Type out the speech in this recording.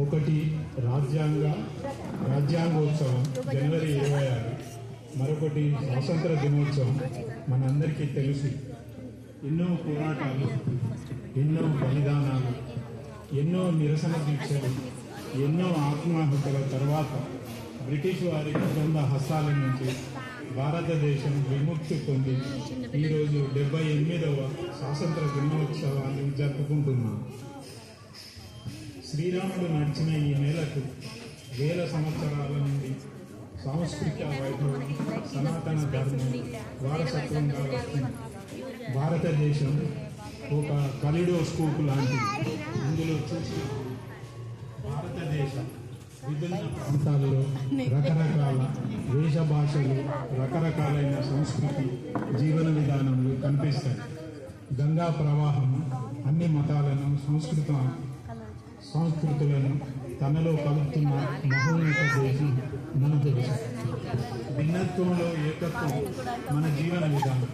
ఒకటి రాజ్యాంగ రాజ్యాంగోత్సవం జనవరి ఇరవై ఆరు. మరొకటి స్వాతంత్ర దినోత్సవం మనందరికీ తెలుసు. ఎన్నో పోరాటాలు ఎన్నో బలిదానాలు ఎన్నో నిరసన దీక్షలు ఎన్నో ఆత్మాహుతుల తర్వాత బ్రిటిష్ వారి కుటుంబ హస్తాల నుంచి భారతదేశం విముక్తి పొంది ఈరోజు డెబ్బై ఎనిమిదవ స్వాతంత్ర దినోత్సవాన్ని జరుపుకుంటున్నాం. శ్రీరాముడు నడిచిన ఈ నేలకు వేల సంవత్సరాల నుండి సాంస్కృతిక వైభవం సనాతన ధర్మం వారసత్వంగా వస్తుంది. భారతదేశం ఒక కలిడోస్కోప్ లాంటిది. ఇందులో చూసి భారతదేశం విభిన్న ప్రాంతాలలో రకరకాల వేష భాషలు రకరకాలైన సంస్కృతి జీవన విధానములు కనిపిస్తాయి. గంగా ప్రవాహం అన్ని మతాలను సంస్కృత సంస్కృతులను తనలో కలుపుతున్న మహోన్నత దేశం మన దేశం. భిన్నత్వంలో ఏకత్వం మన జీవన విధానం.